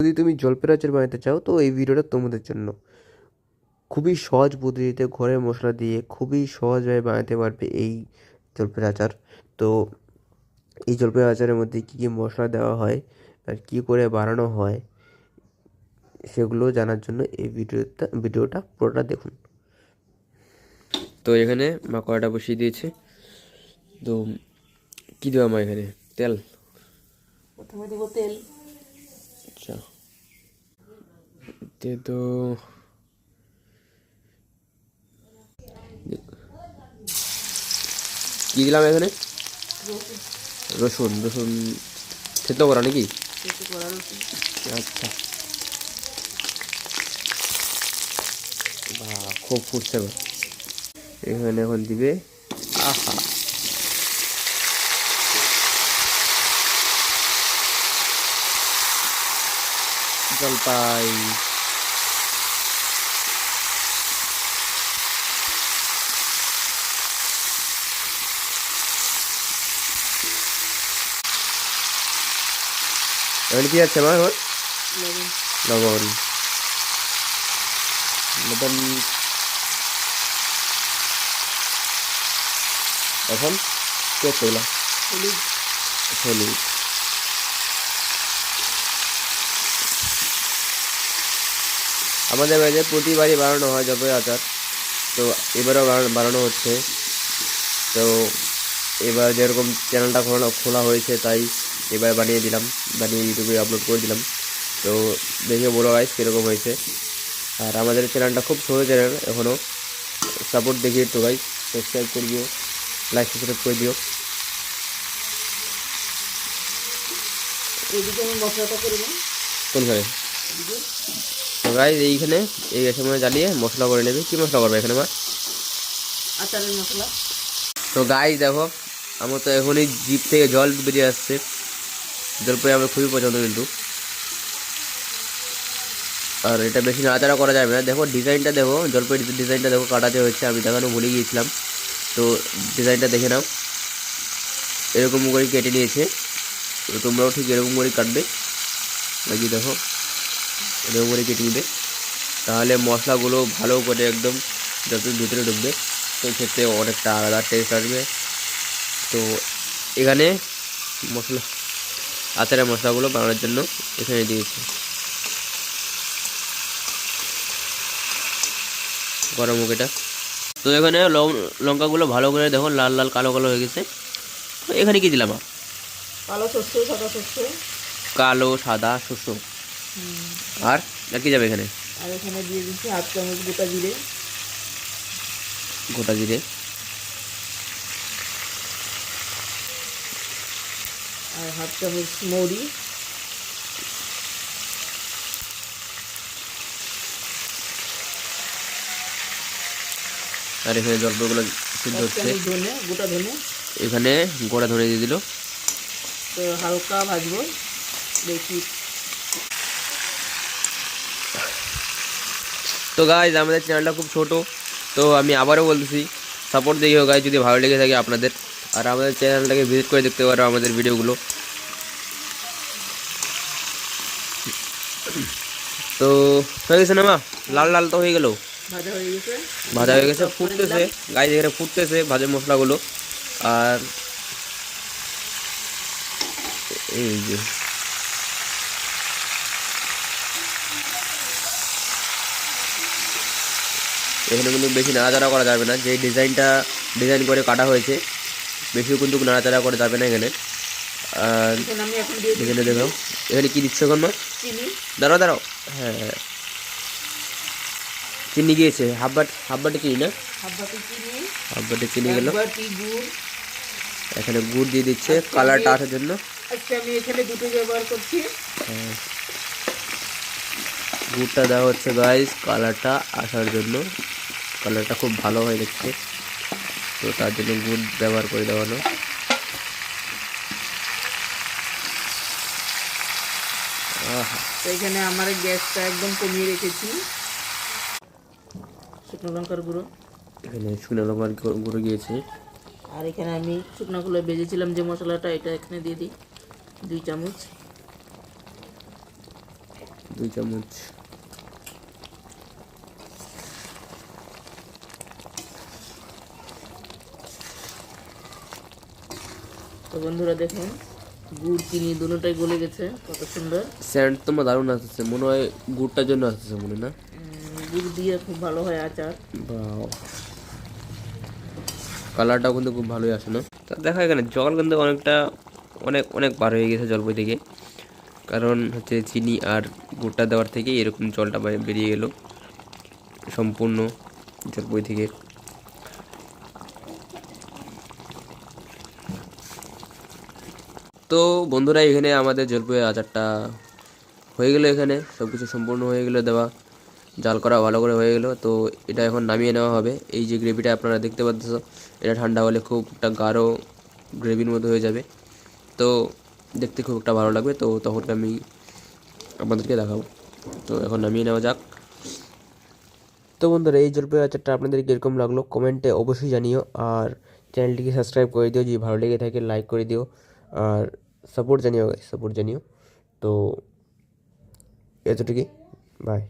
যদি তুমি জলপের আচার বানাতে চাও, তো এই ভিডিওটা তোমাদের জন্য। খুবই সহজ পদ্ধতিতে ঘরের মশলা দিয়ে খুবই সহজভাবে বানাতে পারবে এই জলপের আচার তো এই জলপের আচারের মধ্যে কী কী মশলা দেওয়া হয় আর কী করে বানানো হয়, সেগুলো জানার জন্য এই ভিডিওটা ভিডিওটা পুরোটা দেখুন। তো এখানে মা কড়াটা বসিয়ে দিয়েছে। তো কী দেওয়া মা এখানে? তেল। প্রথমে দেবো তেল আচ্ছা তে তো। কি দিলাম এখানে? রসুন রসুন থেতো করা নাকি? আচ্ছা। বাহ খুব ফুটছে এখানে এখন দিবে আহা। জলপাই। এখানে কি আছে আমার এখন লবণ। লবণ। এখন কি আছে এগুলো? হলুদ। হলুদ। আমাদের বাড়িতে প্রতিবারই বানানো হয় জবের আচার। তো এবারেও বানানো- বানানো হচ্ছে। তো এবার যেরকম চ্যানেলটা খোলা খোলা হয়েছে তাই এবার বানিয়ে দিলাম বানিয়ে ইউটিউবে আপলোড করে দিলাম। তো দেখে বলো গাইস কীরকম হয়েছে। আর আমাদের চ্যানেলটা খুব ছোটো চ্যানেল এখনও সাপোর্ট দেখি একটু গাইস সাবস্ক্রাইব করে দিও লাইক সাবস্ক্রাইব করে দিও। এদিকে তো গাইস এইখানে এই গ্যাসের মধ্যে জ্বালিয়ে মশলা করে নেবে। কী মশলা করবে এখানে আচারের মশলা। তো গাইস দেখো আমার তো এখনই জিপ থেকে জল বেরিয়ে আসছে। জলপাই আমার খুবই পছন্দ কিন্তু। আর এটা বেশি নাড়াচাড়া করা যাবে না। দেখো, ডিজাইনটা দেখো, জলপাই ডিজাইনটা দেখো কাটাতে হচ্ছে আমি দেখানো ভুলে গিয়েছিলাম। তো ডিজাইনটা দেখে নাও। এরকম করে কেটে নিয়েছে। তোমরাও ঠিক এরকম করে কাটবে। লাগিয়ে দেখো, এরকম করে কেটে নিবে। তাহলে মশলাগুলো ভালো করে একদম যত ভিতরে ঢুকবে তো খেতে অনেকটা আলাদা টেস্ট আসবে। তো এখানে মশলা আচারের মশলাগুলো বানানোর জন্য এখানে দিয়েছি। গরম হোক এটা। তো এখানে লঙ্কাগুলো ভালো করে দেখো লাল লাল কালো কালো হয়ে গেছে। তো এখানে কি দিলাম? কালো শস্য সাদা শস্য কালো সাদা শস্য আর আর কি যাবে এখানে? আর এখানে দিয়ে দিচ্ছি হাফ চামচ গোটা জিরে। গোটা জিরে। আর হাফ চামচ মৌরি আর এখানে জলপাইগুলো সিদ্ধ হচ্ছে। ধনে গোটা ধনে। এখানে গোড়া ধরে দিয়ে দিল। তো হালকা ভাজবো দেখি। তো গাইজ আমাদের চ্যানেলটা খুব ছোট তো আমি আবারও বলতেছি সাপোর্ট দিও গাইজ যদি ভালো লেগে থাকে আপনাদের। আর আমাদের চ্যানেলটাকে ভিজিট করে দেখতে পারো আমাদের ভিডিওগুলো তো হয়ে গেছে না মা? লাল লাল তো হয়ে গেল। ভাজা হয়ে গেছে। ভাজা হয়ে গেছে ফুটতেছে। এখানে ফুটতেছে ভাজা মশলাগুলো। আর এই যে। এখানে কিন্তু বেশি নাড়াচাড়া করা যাবে না। যে ডিজাইনটা ডিজাইন করে কাটা হয়েছে বেশি কিন্তু নাড়াচাড়া করা যাবে না এখানে। আর এখানে দেখো। এখানে কি দিচ্ছ এখন মা দাঁড়াও দাঁড়াও। হ্যাঁ হ্যাঁ। চিনি গিয়েছে। হাফ বাট হাফ বাটে চিনি না? হাফ বাটি চিনি। গেল। এখানে গুড় দিয়ে দিচ্ছে কালারটা আসার জন্য। আমি এখানে দুটো ব্যবহার করছি। হ্যাঁ। গুড়টা দেওয়া হচ্ছে গাইস কালারটা আসার জন্য। কালারটা খুব ভালো হয় দেখতে। তো তার জন্য গুড় ব্যবহার করে দেওয়ানো। তো এখানে আমার গ্যাসটা একদম কমিয়ে রেখেছি। শুকনো লঙ্কার গুঁড়ো। এখানে শুকনো লঙ্কার গুঁড়ো গিয়েছে আর এখানে আমি শুকনোগুলো ভেজেছিলাম যে মশলাটা এটা এখানে দিয়ে দিই। দুই চামচ। দুই চামচ। তো বন্ধুরা দেখুন গুড় চিনি দুটোটাই গলে গেছে কত সুন্দর। স্যান্ড তোমার দারুণ আসতেছে মনে হয় গুড়টার জন্য আসতেছে মনে না? গুড় দিয়ে খুব ভালো হয় আচার। কালারটাও কিন্তু খুব ভালোই আসে না? তা দেখা এখানে জল কিন্তু অনেকটা অনেক অনেক বার হয়ে গেছে জলপই থেকে। কারণ হচ্ছে চিনি আর গুড়টা দেওয়ার থেকে এরকম জলটা বেরিয়ে গেল। সম্পূর্ণ জলপই থেকে। তো বন্ধুরা, এখানে আমাদের জলপইয়ের আচারটা হয়ে গেলো এখানে। সব কিছু সম্পূর্ণ হয়ে গেলো, দেওয়া জাল করা ভালো করে হয়ে গেলো। তো এটা এখন নামিয়ে নেওয়া হবে। এই যে গ্রেভিটা আপনারা দেখতে পাচ্ছ এটা ঠান্ডা হলে খুব একটা গাঢ় গ্রেভির মতো হয়ে যাবে। তো দেখতে খুব একটা ভালো লাগবে। তো তখন আমি আপনাদেরকে দেখাবো। তো এখন নামিয়ে নেওয়া যাক। তো বন্ধুরা, এই জলপাই আচারটা আপনাদের কীরকম লাগল কমেন্টে অবশ্যই জানিও। আর চ্যানেলটিকে সাবস্ক্রাইব করে দিও। যদি ভালো লেগে থাকে, লাইক করে দিও। আর সাপোর্ট জানিও সাপোর্ট জানিও তো এতটুকুই বাই